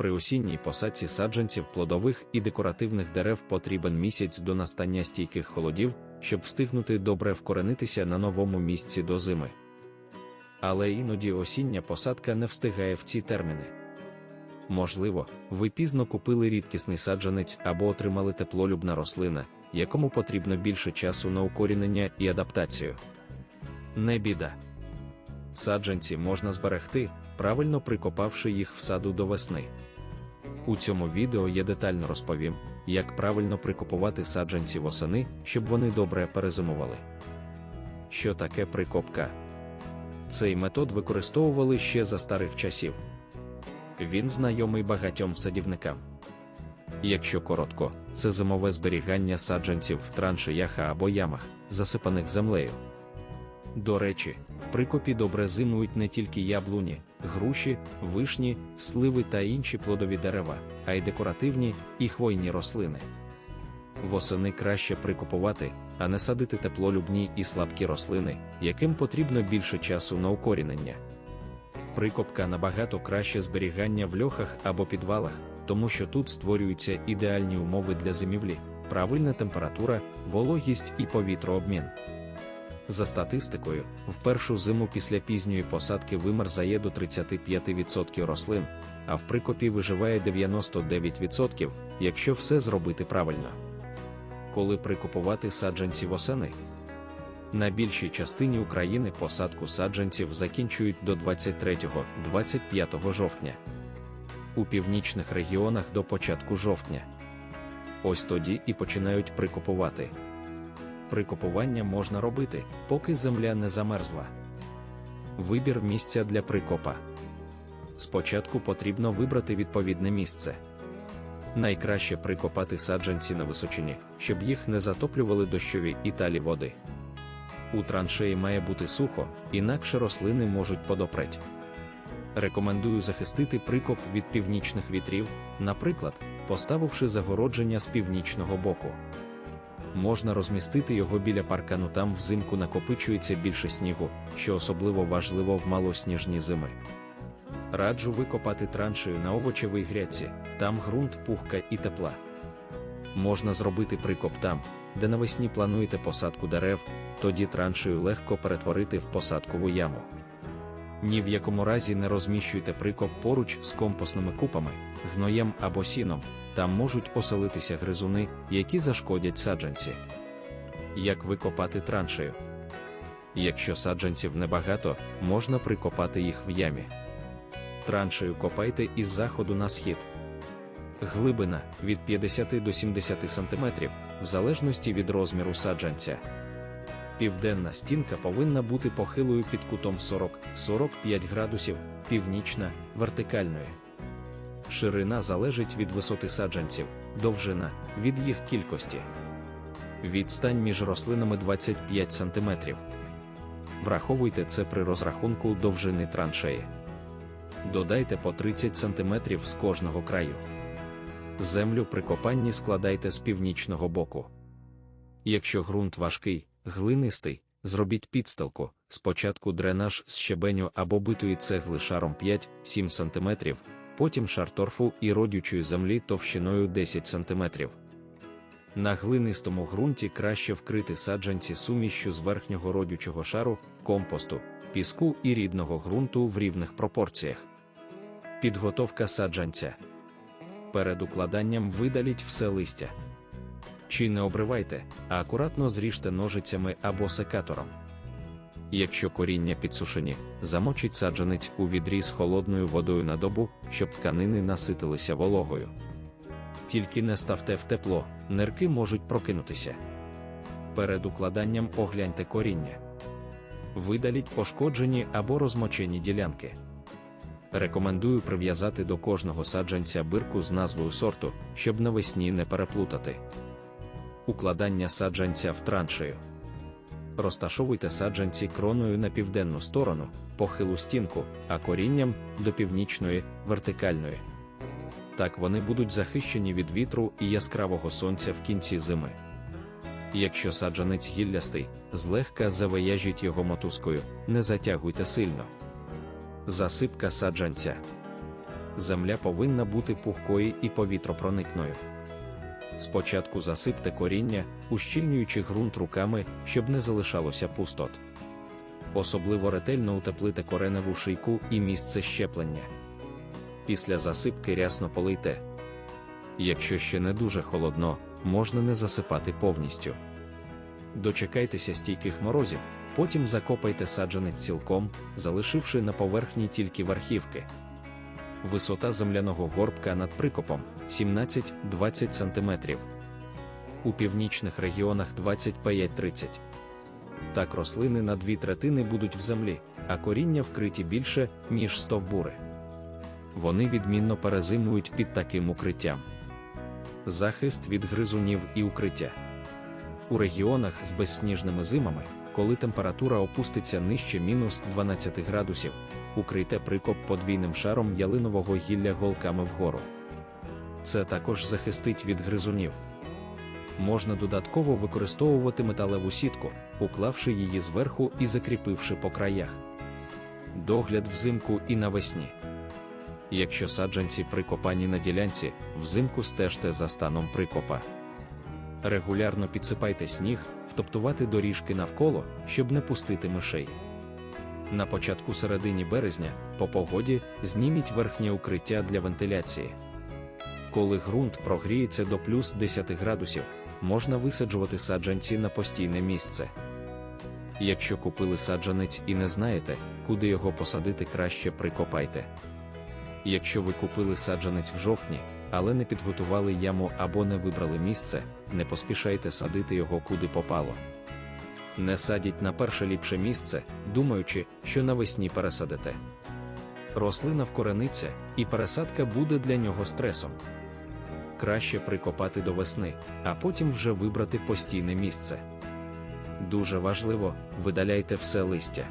При осінній посадці саджанців плодових і декоративних дерев потрібен місяць до настання стійких холодів, щоб встигнути добре вкоренитися на новому місці до зими. Але іноді осіння посадка не встигає в ці терміни. Можливо, ви пізно купили рідкісний саджанець або отримали теплолюбна рослина, якому потрібно більше часу на укорінення і адаптацію. Не біда. Саджанці можна зберегти, правильно прикопавши їх в саду до весни. У цьому відео я детально розповім, як правильно прикопувати саджанці восени, щоб вони добре перезимували. Що таке прикопка? Цей метод використовували ще за старих часів. Він знайомий багатьом садівникам. Якщо коротко, це зимове зберігання саджанців в траншеях або ямах, засипаних землею. До речі, в прикопі добре зимують не тільки яблуні, груші, вишні, сливи та інші плодові дерева, а й декоративні і хвойні рослини. Восени краще прикопувати, а не садити теплолюбні і слабкі рослини, яким потрібно більше часу на укорінення. Прикопка набагато краще зберігання в льохах або підвалах, тому що тут створюються ідеальні умови для зимівлі, правильна температура, вологість і повітрообмін. За статистикою, в першу зиму після пізньої посадки вимерзає до 35% рослин, а в прикопі виживає 99%, якщо все зробити правильно. Коли прикопувати саджанці восени? На більшій частині України посадку саджанців закінчують до 23-25 жовтня. У північних регіонах до початку жовтня. Ось тоді і починають прикопувати. Прикопування можна робити, поки земля не замерзла. Вибір місця для прикопа. Спочатку потрібно вибрати відповідне місце. Найкраще прикопати саджанці на височині, щоб їх не затоплювали дощові і талі води. У траншеї має бути сухо, інакше рослини можуть подопреть. Рекомендую захистити прикоп від північних вітрів, наприклад, поставивши загородження з північного боку. Можна розмістити його біля паркану, там взимку накопичується більше снігу, що особливо важливо в малосніжні зими. Раджу викопати траншею на овочевій грядці, там ґрунт пухка і тепла. Можна зробити прикоп там, де навесні плануєте посадку дерев, тоді траншею легко перетворити в посадкову яму. Ні в якому разі не розміщуйте прикоп поруч з компостними купами, гноєм або сіном, там можуть оселитися гризуни, які зашкодять саджанці. Як викопати траншею? Якщо саджанців небагато, можна прикопати їх в ямі. Траншею копайте із заходу на схід. Глибина від 50 до 70 см, в залежності від розміру саджанця. Південна стінка повинна бути похилою під кутом 40-45 градусів, північна вертикальною. Ширина залежить від висоти саджанців, довжина від їх кількості. Відстань між рослинами 25 см. Враховуйте це при розрахунку довжини траншеї. Додайте по 30 см з кожного краю. Землю при копанні складайте з північного боку. Якщо ґрунт важкий, глинистий, зробіть підстилку, спочатку дренаж з щебеню або битої цегли шаром 5-7 см, потім шар торфу і родючої землі товщиною 10 см. На глинистому ґрунті краще вкрити саджанці сумішю з верхнього родючого шару, компосту, піску і рідного ґрунту в рівних пропорціях. Підготовка саджанця. Перед укладанням видаліть все листя. Чи не обривайте, а акуратно зріжте ножицями або секатором. Якщо коріння підсушені, замочіть саджанець у відрі з холодною водою на добу, щоб тканини наситилися вологою. Тільки не ставте в тепло, нирки можуть прокинутися. Перед укладанням огляньте коріння. Видаліть пошкоджені або розмочені ділянки. Рекомендую прив'язати до кожного саджанця бирку з назвою сорту, щоб навесні не переплутати. Укладання саджанця в траншею. Розташовуйте саджанці кроною на південну сторону, похилу стінку, а корінням до північної, вертикальної. Так вони будуть захищені від вітру і яскравого сонця в кінці зими. Якщо саджанець гіллястий, злегка завияжіть його мотузкою, не затягуйте сильно. Засипка саджанця. Земля повинна бути пухкою і повітропроникною. Спочатку засипте коріння, ущільнюючи ґрунт руками, щоб не залишалося пустот. Особливо ретельно утеплите кореневу шийку і місце щеплення. Після засипки рясно полийте. Якщо ще не дуже холодно, можна не засипати повністю. Дочекайтеся стійких морозів, потім закопайте саджанець цілком, залишивши на поверхні тільки верхівки. Висота земляного горбка над прикопом 17-20 см. У північних регіонах 25-30 Так рослини на дві третини будуть в землі, а коріння вкриті більше, ніж стовбури. Вони відмінно перезимують під таким укриттям. Захист від гризунів і укриття. У регіонах з безсніжними зимами, коли температура опуститься нижче мінус 12 градусів, укрийте прикоп подвійним шаром ялинового гілля голками вгору. Це також захистить від гризунів. Можна додатково використовувати металеву сітку, уклавши її зверху і закріпивши по краях. Догляд взимку і навесні. Якщо саджанці прикопані на ділянці, взимку стежте за станом прикопа. Регулярно підсипайте сніг, втоптувати доріжки навколо, щоб не пустити мишей. На початку середині березня, по погоді, зніміть верхнє укриття для вентиляції. Коли ґрунт прогріється до плюс 10 градусів, можна висаджувати саджанці на постійне місце. Якщо купили саджанець і не знаєте, куди його посадити, краще прикопайте. Якщо ви купили саджанець в жовтні, але не підготували яму або не вибрали місце, не поспішайте садити його куди попало. Не садіть на перше ліпше місце, думаючи, що навесні пересадите. Рослина вкорениться, і пересадка буде для нього стресом. Краще прикопати до весни, а потім вже вибрати постійне місце. Дуже важливо, видаляйте все листя.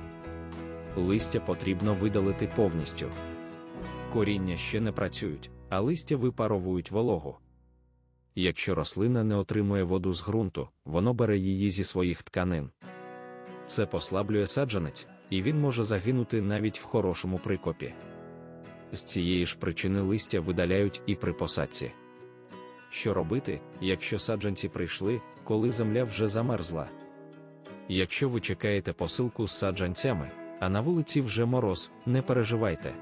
Листя потрібно видалити повністю. Коріння ще не працюють, а листя випаровують вологу. Якщо рослина не отримує воду з ґрунту, воно бере її зі своїх тканин. Це послаблює саджанець, і він може загинути навіть в хорошому прикопі. З цієї ж причини листя видаляють і при посадці. Що робити, якщо саджанці прийшли, коли земля вже замерзла? Якщо ви чекаєте посилку з саджанцями, а на вулиці вже мороз, не переживайте.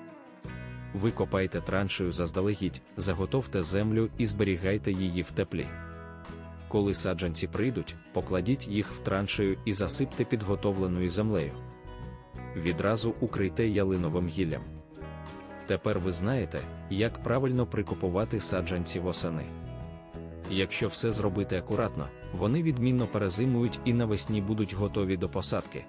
Ви копайте траншею заздалегідь, заготовте землю і зберігайте її в теплі. Коли саджанці прийдуть, покладіть їх в траншею і засипте підготовленою землею. Відразу укрийте ялиновим гіллям. Тепер ви знаєте, як правильно прикопувати саджанці восени. Якщо все зробити акуратно, вони відмінно перезимують і навесні будуть готові до посадки.